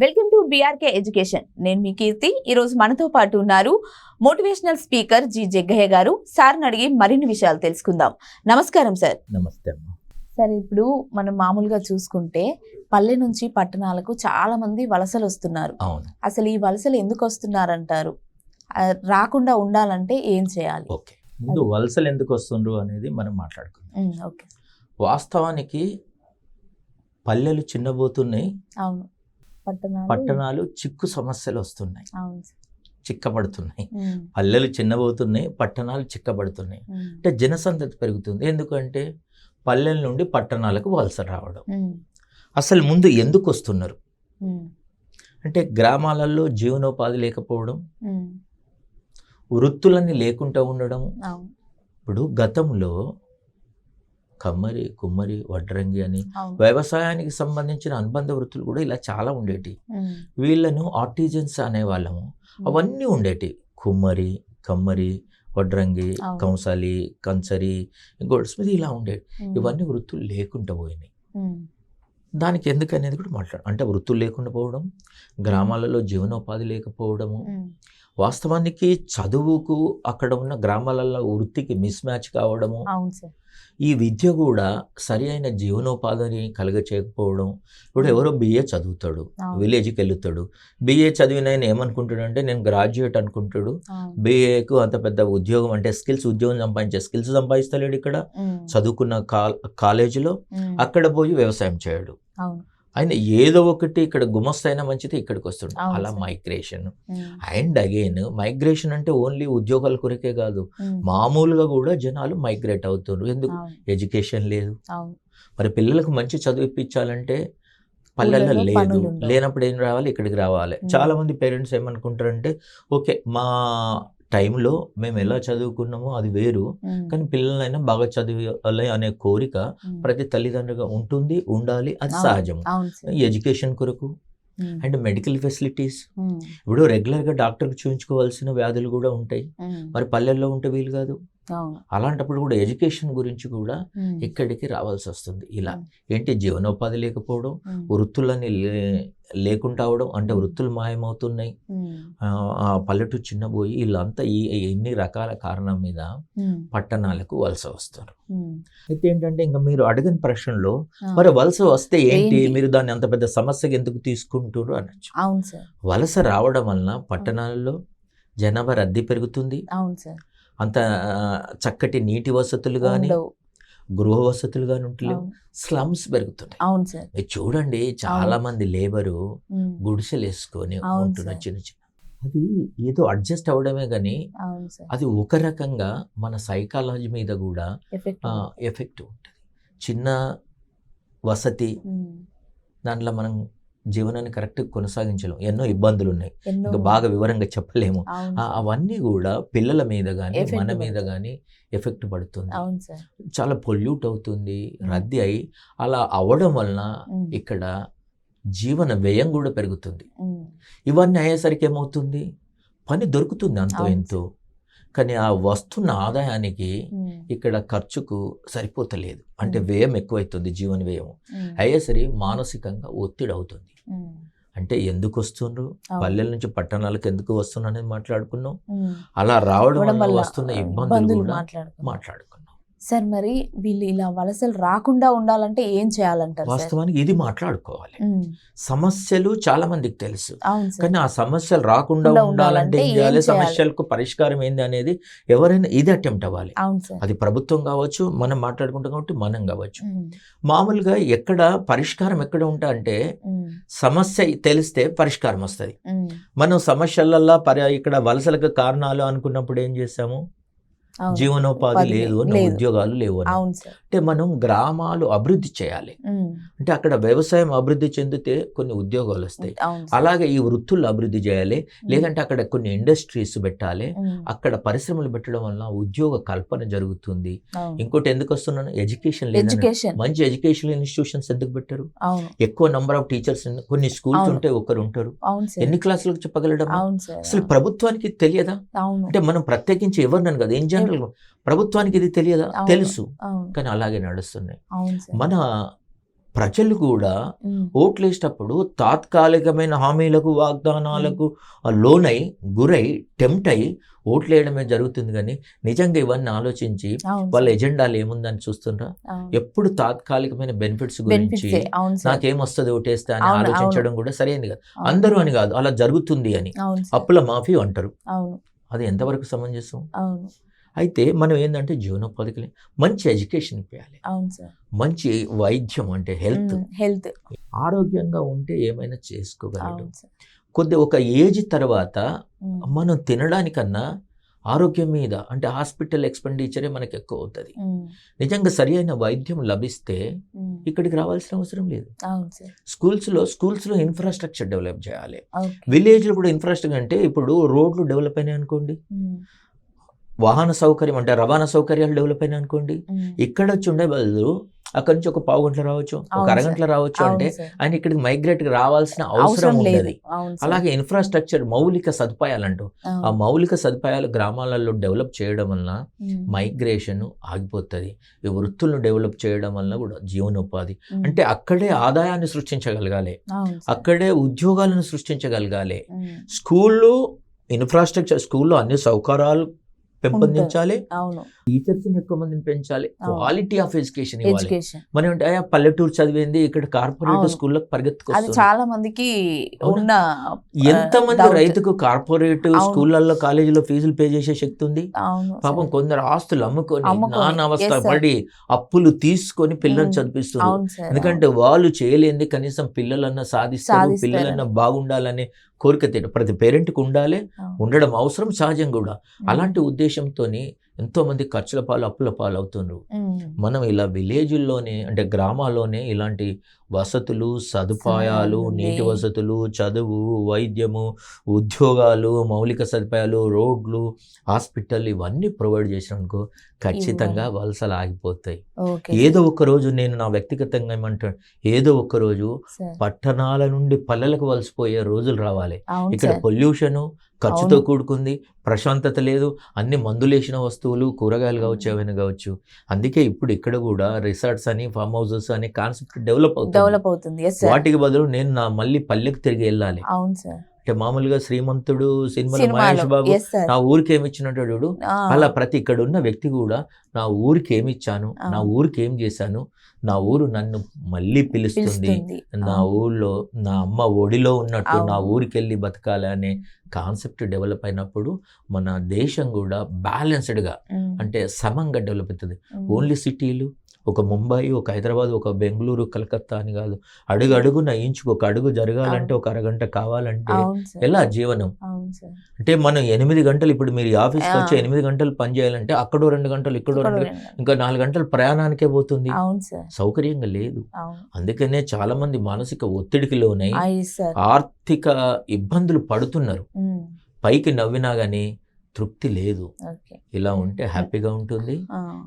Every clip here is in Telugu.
Welcome to BRK education. నేను మీ కీర్తి. ఈ రోజు మనతో పాటు ఉన్నారు మోటివేషనల్ స్పీకర్ జి జగ్గయ్య గారు. సార్ని అడిగి మరిన్ని విషయాలు తెలుసుకుందాం. నమస్కారం సార్. నమస్తే సార్ ఇప్పుడు మనం మామూలుగా చూసుకుంటే పల్లె నుంచి పట్టణాలకు చాలా మంది వలసలు వస్తున్నారు. అవును. అసలు ఈ వలసలు ఎందుకు వస్తున్నారంటారు? రాకుండా ఉండాలంటే ఏం చేయాలి? ఓకే. ముందు వలసలు ఎందుకు వస్తుండ్రు అనేది మనం మాట్లాడుకుందాం. వాస్తవానికి పల్లెలు చిన్నబోతున్నాయి. అవును. పట్టణాలు. చిక్కు సమస్యలు వస్తున్నాయి. చిక్కబడుతున్నాయి. పల్లెలు చిన్నబోతున్నాయి పట్టణాలు చిక్కబడుతున్నాయి. అంటే జనసంతతి పెరుగుతుంది. ఎందుకంటే పల్లెల నుండి పట్టణాలకు వలస రావడం. అసలు ముందు ఎందుకు వస్తున్నారు అంటే గ్రామాలలో జీవనోపాధి లేకపోవడం. వృత్తులన్నీ లేకుండా ఉండడం. ఇప్పుడు గతంలో కమ్మరి కుమ్మరి వడ్రంగి అని వ్యవసాయానికి సంబంధించిన అనుబంధ వృత్తులు కూడా ఇలా చాలా ఉండేటి. వీళ్ళను ఆర్టిజన్స్ అనేవాళ్ళము. అవన్నీ ఉండేటి. కుమ్మరి కమ్మరి వడ్రంగి. కంసాలి కంచరి గోల్డ్ స్మిత్ ఇలా ఉండేవి. ఇవన్నీ వృత్తులు లేకుండా పోయినాయి. దానికి ఎందుకు అనేది కూడా మాట్లాడు అంటే వృత్తులు లేకుండా పోవడం గ్రామాలలో జీవనోపాధి లేకపోవడము వాస్తవానికి చదువుకు అక్కడ ఉన్న గ్రామాలలో వృత్తికి మిస్ మ్యాచ్ కావడము ఈ విద్య కూడా సరి అయిన జీవనోపాధిని కలుగ చేయకపోవడం ఇప్పుడు ఎవరో బిఏ చదువుతాడు. విలేజ్కి వెళ్తాడు. బిఏ చదివిన ఆయన ఏమనుకుంటాడు అంటే నేను గ్రాడ్యుయేట్ అనుకుంటాడు. బిఏకు అంత పెద్ద ఉద్యోగం అంటే స్కిల్స్ ఉద్యోగం సంపాదించే స్కిల్స్ సంపాదిస్తలేడు ఇక్కడ. చదువుకున్న కాలేజీలో అక్కడ పోయి వ్యవసాయం చేయడు. ఆయన ఏదో ఒకటి ఇక్కడ గుమస్తైనా మంచిది ఇక్కడికి అవును అలా. మైగ్రేషన్ అండ్ అగైన్ మైగ్రేషన్ అంటే ఓన్లీ ఉద్యోగాల కొరకే కాదు. మామూలుగా కూడా జనాలు మైగ్రేట్ అవుతున్నారు ఎందుకు? ఎడ్యుకేషన్ లేదు. మరి పిల్లలకు మంచి చదువు ఇప్పించాలంటే పల్లెల్లో లేదు. లేనప్పుడు ఏం రావాలి? ఇక్కడికి రావాలి. చాలా మంది పేరెంట్స్ ఏమనుకుంటారంటే ఓకే మా టైంలో మేము ఎలా చదువుకున్నామో అది వేరు. కానీ పిల్లలైనా బాగా చదివాలి అనే కోరిక ప్రతి తల్లిదండ్రులుగా ఉంటుంది ఉండాలి అది. సహజం ఎడ్యుకేషన్ కొరకు అండ్ మెడికల్ ఫెసిలిటీస్. ఇప్పుడు రెగ్యులర్గా డాక్టర్కి చూపించుకోవాల్సిన వ్యాధులు కూడా ఉంటాయి. మరి పల్లెల్లో ఉంటే వీలు కాదు. అలాంటప్పుడు కూడా ఎడ్యుకేషన్ గురించి కూడా ఇక్కడికి రావాల్సి వస్తుంది. ఇలా. ఏంటి జీవనోపాధి లేకపోవడం వృత్తులని లేకుండా అవడం అంటే వృత్తులు మాయమవుతున్నాయి. పల్లెటూరు చిన్నపోయి వీళ్ళంతా ఈ ఎన్ని రకాల కారణం మీద పట్టణాలకు వలస వస్తారు? అయితే ఏంటంటే ఇంకా మీరు అడిగిన ప్రశ్నలో మరి వలస వస్తే ఏంటి? మీరు దాన్ని అంత పెద్ద సమస్యగా ఎందుకు తీసుకుంటారు అనొచ్చు. వలస రావడం వలన పట్టణాల్లో జనాభా రద్దీ పెరుగుతుంది. అవును సార్. అంత చక్కటి నీటి వసతులు కానీ. గృహ వసతులు కానీ ఉంటలేవు. స్లమ్స్ పెరుగుతున్నాయి. అవును సార్. మీరు చూడండి చాలా మంది లేబరు గుడిసెలు వేసుకొని ఉంటున్నారు. చిన్న చిన్న. అది ఏదో అడ్జస్ట్ అవ్వడమే కానీ అది ఒక రకంగా మన సైకాలజీ మీద కూడా ఎఫెక్ట్ ఉంటుంది. చిన్న వసతి దాంట్లో మనం జీవనాన్ని కరెక్ట్గా కొనసాగించలేం. ఎన్నో ఇబ్బందులు ఉన్నాయి ఇంకా బాగా వివరంగా చెప్పలేము. అవన్నీ కూడా పిల్లల మీద కానీ మన మీద. కానీ ఎఫెక్ట్ పడుతుంది. చాలా పొల్యూట్ అవుతుంది. రద్దీ అయి అలా అవ్వడం వలన ఇక్కడ జీవన వ్యయం కూడా పెరుగుతుంది. ఇవన్నీ అయ్యేసరికి ఏమవుతుంది? పని దొరుకుతుంది అంతో ఎంతో. కానీ ఆ వస్తున్న ఆదాయానికి ఇక్కడ ఖర్చుకు సరిపోతలేదు. అంటే. వ్యయం ఎక్కువైతుంది జీవన వ్యయం. ఉమ్, అయ్యేసరి మానసికంగా ఒత్తిడి అవుతుంది. అంటే ఎందుకు వస్తుండ్రు. పల్లెల నుంచి పట్టణాలకు ఎందుకు వస్తున్నా అనేది మాట్లాడుకున్నాం అలా రావడం వల్ల వస్తున్న ఇబ్బందులు కూడా మాట్లాడుకున్నాం. సార్ మరి వీళ్ళు ఇలా వలసలు రాకుండా ఉండాలంటే ఏం చేయాలంటారు వాస్తవానికి ఇది మాట్లాడుకోవాలి. సమస్యలు చాలా మందికి తెలుసు. కానీ ఆ సమస్యలు రాకుండా ఉండా- ఉండాలంటే ఏం చేయాలి? సమస్యలకు పరిష్కారం ఏంది అనేది ఎవరైనా ఇది అటెంప్ట్ అవ్వాలి. అది ప్రభుత్వం కావచ్చు మనం మాట్లాడుకుంటాం కాబట్టి మనం కావచ్చు. మామూలుగా ఎక్కడ పరిష్కారం ఎక్కడ ఉంటా అంటే సమస్య తెలిస్తే పరిష్కారం వస్తుంది. మనం సమస్యలల్లో పరి ఇక్కడ వలసలకు కారణాలు అనుకున్నప్పుడు ఏం చేసాము అవును. జీవనోపాధి లేదు అని. ఉద్యోగాలు లేవు అని అవును సార్. అంటే మనం గ్రామాలు అభివృద్ధి చేయాలి. అంటే అక్కడ వ్యవసాయం అభివృద్ధి చెందితే కొన్ని ఉద్యోగాలు వస్తాయి. అలాగే ఈ వృత్తులు అభివృద్ధి చేయాలి. లేదంటే అక్కడ కొన్ని ఇండస్ట్రీస్ పెట్టాలి. అక్కడ పరిశ్రమలు పెట్టడం వల్ల ఉద్యోగ కల్పన జరుగుతుంది. ఇంకోటి ఎందుకు వస్తున్నాను? ఎడ్యుకేషన్ మంచి ఎడ్యుకేషన్ ఇన్స్టిట్యూషన్స్ ఎందుకు పెట్టారు? ఎక్కువ నంబర్ ఆఫ్ టీచర్స్ కొన్ని స్కూల్స్ అవును. ఉంటే ఒకరు ఉంటారు. ఎన్ని క్లాసులకు చెప్పగలడం అసలు ప్రభుత్వానికి తెలియదా? అంటే మనం ప్రత్యేకించి ఎవరినని కదా ఇన్ జనరల్ ప్రభుత్వానికి ఇది తెలియదా. తెలుసు. కానీ అలాగే నడుస్తున్నాయి. మన ప్రజలు కూడా ఓట్లేసేటప్పుడు తాత్కాలికమైన హామీలకు వాగ్దానాలకు లోనై గురై టెంప్ట్ అయి ఓట్లేయడమే జరుగుతుంది కానీ నిజంగా ఇవన్నీ ఆలోచించి వాళ్ళ ఎజెండాలు ఏముందని చూస్తుండ్రా. ఎప్పుడు తాత్కాలికమైన బెనిఫిట్స్ గురించి బెనిఫిట్సే, అవును సార్, నాకేం వస్తుంది ఓటేస్తే అని ఆలోచించడం కూడా సరైనది కాదు. అందరూ అని కాదు అలా జరుగుతుంది అని. అప్పుల మాఫీ అంటారు. అది ఎంతవరకు సమంజసం? అయితే మనం ఏంటంటే జీవనోపాధికి మంచి ఎడ్యుకేషన్ ఇవ్వాలి అవును సార్. మంచి వైద్యం అంటే హెల్త్. హెల్త్. ఆరోగ్యంగా ఉంటే ఏమైనా చేసుకోగలడు. సార్. కొద్ది ఒక ఏజ్ తర్వాత మనం తినడానికన్నా ఆరోగ్యం మీద అంటే హాస్పిటల్ ఎక్స్పెండిచరే మనకి ఎక్కువ అవుతుంది. నిజంగా సరి అయిన వైద్యం లభిస్తే ఇక్కడికి రావాల్సిన అవసరం లేదు. అవును సార్. స్కూల్స్లో స్కూల్స్లో ఇన్ఫ్రాస్ట్రక్చర్ డెవలప్ చేయాలి. ఓకే. విలేజ్లో కూడా ఇన్ఫ్రాస్ట్రక్చర్ అంటే ఇప్పుడు రోడ్లు డెవలప్ అయినాయి అనుకోండి. వాహన సౌకర్యం అంటే రవాణా సౌకర్యాలు డెవలప్ అయినాయి అనుకోండి. ఇక్కడ వచ్చి ఉండే బదులు అక్కడి నుంచి ఒక పావు గంటలో రావచ్చు ఒక అరగంటలో రావచ్చు అంటే. ఆయన ఇక్కడికి మైగ్రేట్ రావాల్సిన అవసరం ఉండదు. అలాగే ఇన్ఫ్రాస్ట్రక్చర్ మౌలిక సదుపాయాలంటూ ఆ అవును. మౌలిక సదుపాయాలు గ్రామాలలో డెవలప్ చేయడం వలన మైగ్రేషన్ ఆగిపోతుంది. ఈ వృత్తులను డెవలప్ చేయడం వలన కూడా జీవనోపాధి. అంటే అక్కడే ఆదాయాన్ని సృష్టించగలగాలి. అక్కడే ఉద్యోగాలను సృష్టించగలగాలి. స్కూళ్ళు ఇన్ఫ్రాస్ట్రక్చర్ స్కూల్లో అన్ని సౌకర్యాలు పెంపొందించాలి టీచర్స్ ఎక్కువ మందిని పెంచాలి. క్వాలిటీ ఆఫ్ ఎడ్యుకేషన్ ఇవ్వాలి మనం అంటే "అయ్యా, పల్లెటూరు చదివింది ఇక్కడ కార్పొరేట్. స్కూల్లో పరిగెత్తుకొస్తుంది చాలా మందికి? ఉన్న ఎంతమంది doubt. రైతుకు కార్పొరేట్. స్కూళ్ళల్లో కాలేజీలో ఫీజులు పే చేసే శక్తి ఉంది పాపం. కొందరు ఆస్తులు అమ్ముకొని నాన్న అవస్థ. పడి అప్పులు తీసుకొని పిల్లల్ని ఉమ్, చదివిస్తున్నారు ఎందుకంటే వాళ్ళు చేయలేంది కనీసం పిల్లలన్నా సాధిస్తారు. పిల్లలన్నా బాగుండాలనే కోరిక ప్రతి పేరెంట్కి ఉండాలి. ఉండడం అవసరం సహజం కూడా. అలాంటి ఉద్దేశంతోని ఎంతో మంది ఖర్చుల పాలు అప్పుల పాలు అవుతున్నారు మనం ఇలా విలేజుల్లోనే అంటే గ్రామాల్లోనే ఇలాంటి వసతులు సదుపాయాలు నీటి. వసతులు చదువు వైద్యము ఉద్యోగాలు మౌలిక సదుపాయాలు రోడ్లు హాస్పిటల్ ఇవన్నీ ప్రొవైడ్ చేసినానుకో ఖచ్చితంగా వలసలు ఆగిపోతాయి. ఏదో ఒక రోజు నేను నా వ్యక్తిగతంగా ఏమంటాను ఏదో ఒక రోజు. పట్టణాల నుండి పల్లెలకు వలసిపోయే రోజులు రావాలి. ఇక్కడ పొల్యూషను ఖర్చుతో. కూడుకుంది ప్రశాంతత లేదు అన్ని మందులేసిన వస్తువులు కూరగాయలు కావచ్చు. ఏమైనా కావచ్చు. అందుకే ఇప్పుడు ఇక్కడ కూడా రిసార్ట్స్ అని ఫామ్ హౌసెస్ అని కాన్సెప్ట్ డెవలప్ అవుతుంది. డెవలప్ అవుతుంది. వాటికి బదులు నేను నా మళ్ళీ పల్లెకి తిరిగి వెళ్ళాలి. అవును సార్ అంటే మామూలుగా శ్రీమంతుడు సినిమాలో సినిమాలో. మహేష్ బాబు నా ఊరికి ఏమి ఇచ్చినట్టు అలా ప్రతి ఇక్కడ ఉన్న వ్యక్తి కూడా నా ఊరికి ఏమి ఇచ్చాను నా. ఊరికి ఏం చేశాను నా ఊరు నన్ను మళ్ళీ పిలుస్తుంది. నా. ఊళ్ళో నా అమ్మ ఒడిలో ఉన్నట్టు నా. ఊరికి వెళ్ళి బతకాలి అనే కాన్సెప్ట్ డెవలప్ అయినప్పుడు మన దేశం కూడా బ్యాలెన్స్డ్గా అంటే సమంగా డెవలప్ అవుతుంది. ఓన్లీ సిటీలు ఒక ముంబై ఒక హైదరాబాద్ ఒక బెంగళూరు కలకత్తా అని కాదు. అడుగు అడుగున ఇంచుకు ఒక అడుగు జరగాలంటే. ఒక అరగంట కావాలంటే ఎలా జీవనం? అంటే మనం ఎనిమిది గంటలు ఇప్పుడు మీరు ఆఫీస్కి. వచ్చి ఎనిమిది గంటలు పని చేయాలంటే అక్కడో రెండు గంటలు ఇక్కడో రెండు ఇంకా నాలుగు గంటలు ప్రయాణానికే పోతుంది. సౌకర్యంగా లేదు. అందుకనే చాలా మంది మానసిక ఒత్తిడికి లోనై ఆర్థిక ఇబ్బందులు పడుతున్నారు. పైకి నవ్వినా కానీ తృప్తి లేదు. ఇలా ఉంటే హ్యాపీగా ఉంటుంది.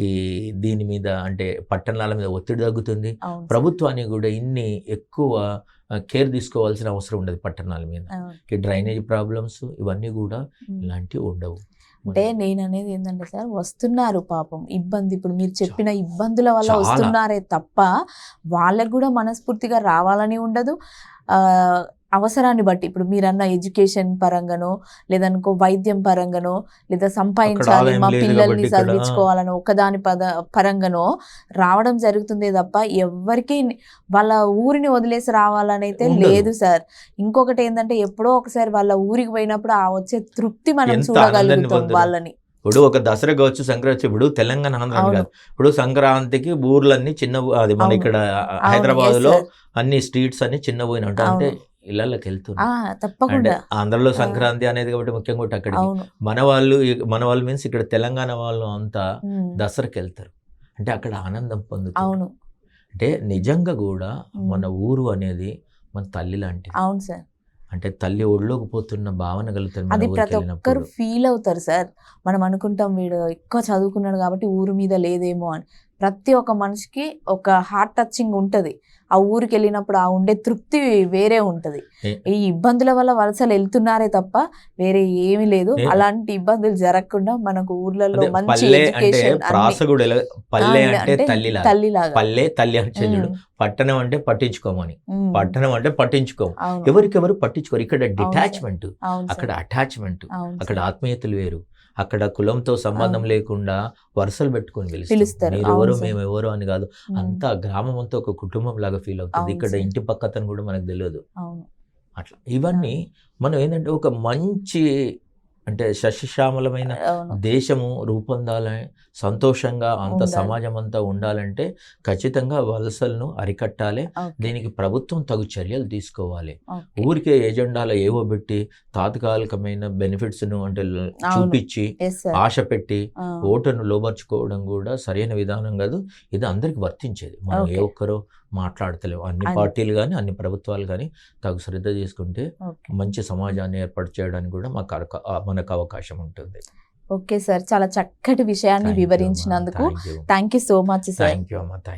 ఈ దీని మీద అంటే పట్టణాల మీద ఒత్తిడి తగ్గుతుంది. ప్రభుత్వానికి కూడా ఇన్ని ఎక్కువ కేర్ తీసుకోవాల్సిన అవసరం ఉండదు పట్టణాల మీద. ఈ డ్రైనేజ్ ప్రాబ్లమ్స్ ఇవన్నీ కూడా. ఇలాంటివి ఉండవు. అంటే నేను అనేది ఏంటంటే సార్ వస్తున్నారు పాపం ఇబ్బంది. ఇప్పుడు మీరు చెప్పిన ఇబ్బందుల వల్ల. వస్తున్నారే తప్ప వాళ్ళకు కూడా మనస్ఫూర్తిగా రావాలని ఉండదు. ఆ, అవసరాన్ని బట్టి ఇప్పుడు మీరన్న ఎడ్యుకేషన్ పరంగానో లేదనుకో వైద్యం పరంగానో లేదా సంపాదించాలి మా పిల్లల్ని చదివించుకోవాలని ఒకదాని పద పరంగానో రావడం జరుగుతుందే తప్ప ఎవ్వరికి వాళ్ళ ఊరిని వదిలేసి రావాలని అయితే ఉండదు. లేదు సార్ ఇంకొకటి ఏంటంటే ఎప్పుడో ఒకసారి వాళ్ళ ఊరికి పోయినప్పుడు ఆ వచ్చే తృప్తి మనం చూడగలుగుతాం. వాళ్ళని ఇప్పుడు ఒక దసరా కావచ్చు సంక్రాంతి ఇప్పుడు తెలంగాణ ఆంధ్ర. కాదు ఇప్పుడు సంక్రాంతికి ఊర్లన్నీ చిన్న అది మన. ఇక్కడ హైదరాబాద్లో. అన్ని స్ట్రీట్స్ అన్ని చిన్న పోయిన అంటే. ఇళ్ళకి వెళ్తున్నారు తప్పకుండా. ఆంధ్రలో. సంక్రాంతి అనేది కాబట్టి ముఖ్యంగా అవును మన వాళ్ళు మన వాళ్ళు మీన్స్ ఇక్కడ తెలంగాణ వాళ్ళు అంతా దసరాకి వెళ్తారు అంటే అక్కడ ఆనందం పొందుతారు. అవును. అంటే నిజంగా కూడా. మన ఊరు అనేది మన తల్లి లాంటిది. అవును సార్. అంటే తల్లి ఒళ్ళోకి పోతున్న భావన కలుగుతుంది అది ప్రతి ఒక్కరు ఫీల్ అవుతారు సార్. మనం అనుకుంటాం వీడు ఎక్కువ చదువుకున్నాడు కాబట్టి ఊరు మీద లేదేమో అని. ప్రతి ఒక్క మనిషికి ఒక హార్ట్ టచింగ్ ఉంటది. ఆ ఊరికి వెళ్ళినప్పుడు ఆ ఉండే తృప్తి వేరే ఉంటది. ఈ ఇబ్బందుల వల్ల వలసలు వెళ్తున్నారే తప్ప వేరే ఏమీ లేదు. అలాంటి ఇబ్బందులు జరగకుండా మనకు ఊర్లలో మంచి పల్లె అంటే ఎడ్యుకేషన్ ప్రాసగుడు ఎలా పల్లె అంటే తల్లిలాగా. తల్లిలాగా. పల్లె తల్లి పట్టణం అంటే పట్టించుకోమని పట్టణం అంటే పట్టించుకోము. ఎవరికెవరు పట్టించుకోరు. ఇక్కడ డిటాచ్మెంట్ అక్కడ అటాచ్మెంట్ అక్కడ. ఆత్మీయతలు వేరు. అక్కడ కులంతో సంబంధం. లేకుండా వరుసలు పెట్టుకొని పిలుస్తారు. మీరు ఎవరు. మేము ఎవరు అని కాదు అంతా గ్రామం అంతా ఒక కుటుంబం లాగా ఫీల్ అవుతుంది ఇక్కడ. ఇంటి పక్కతను కూడా మనకు తెలియదు అట్లా ఇవన్నీ మనం ఏంటంటే ఒక మంచి అంటే సస్యశ్యామలమైన అవును దేశము రూపొందాలని సంతోషంగా అంత. సమాజం అంతా ఉండాలంటే ఖచ్చితంగా వలసలను అరికట్టాలి దీనికి ప్రభుత్వం తగు చర్యలు తీసుకోవాలి. ఊరికే ఎజెండాలో ఏవో పెట్టి తాత్కాలికమైన బెనిఫిట్స్ను అంటే. చూపించి. ఆశ పెట్టి ఓటును లోబర్చుకోవడం కూడా సరైన విధానం కాదు ఇది అందరికి వర్తించేది మనం ఏ. ఒక్కరో మాట్లాడతలేము అన్ని. పార్టీలు కానీ అన్ని ప్రభుత్వాలు కానీ తగు శ్రద్ధ చేసుకుంటే. మంచి సమాజాన్ని ఏర్పాటు చేయడానికి కూడా మాకు ఆ, మనకు అవకాశం ఉంటుంది. ఓకే సార్ చాలా చక్కటి విషయాన్ని వివరించినందుకు thank you so much sir. Thank you అమ్మా. థ్యాంక్